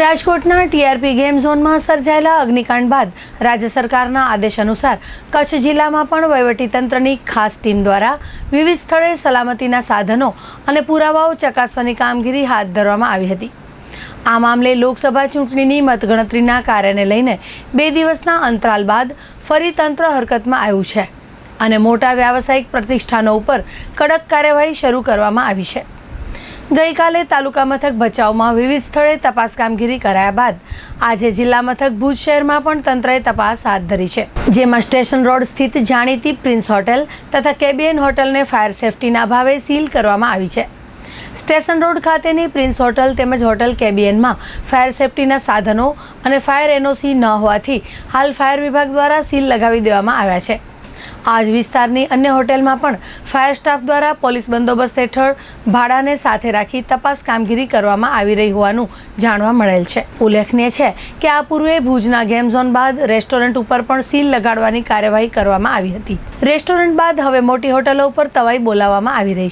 રાજકોટના TRP game ઝોનમાં સર્જાયેલા અગ્નિકાંડ બાદ રાજ્ય સરકારના આદેશ અનુસાર કચ્છ જિલ્લામાં પણ વહીવટીતંત્રની ખાસ ટીમ દ્વારા વિવિધ સ્થળે સલામતીના સાધનો અને પુરાવાઓ ચકાસવાની કામગીરી હાથ ધરવામાં આવી હતી. આ મામલે લોકસભા ચૂંટણીની મતગણતરીના કાર્યને લઈને બે દિવસના અંતરાલ બાદ ફરી તંત્ર હરકતમાં આવ્યું છે અને મોટા વ્યાવસાયિક પ્રતિષ્ઠાનો ઉપર કડક કાર્યવાહી શરૂ કરવામાં આવી છે. ગઈકાલે તાલુકા મથક ભચાઉમાં વિવિધ સ્થળે તપાસ કામગીરી કરાયા બાદ આજે જિલ્લા મથક ભુજ શહેરમાં પણ તંત્રએ તપાસ હાથ ધરી છે. જેમાં સ્ટેશન રોડ સ્થિત જાણીતી પ્રિન્સ હોટેલ તથા કેબિયન હોટલને ફાયર સેફટીના ભાવે સીલ કરવામાં આવી છે. સ્ટેશન રોડ ખાતેની પ્રિન્સ હોટલ તેમજ હોટલ કેબિયનમાં ફાયર સેફટીના સાધનો અને ફાયર એનઓસી ન હોવાથી હાલ ફાયર વિભાગ દ્વારા સીલ લગાવી દેવામાં આવ્યા છે. આ જ વિસ્તારની અન્ય હોટેલમાં પણ ફાયર સ્ટાફ દ્વારા પોલીસ બંદોબસ્ત હેઠળ ભાડાને સાથે રાખી તપાસ કામગીરી કરવામાં આવી રહી હોવાનું જાણવા મળેલ છે. ઉલ્લેખનીય છે કે આ પૂર્વે ભુજના ગેમ ઝોન બાદ રેસ્ટોરન્ટ ઉપર પણ સીલ લગાડવાની કાર્યવાહી કરવામાં આવી હતી. રેસ્ટોરન્ટ બાદ હવે મોટી હોટલો ઉપર તવાઈ બોલાવવામાં આવી રહી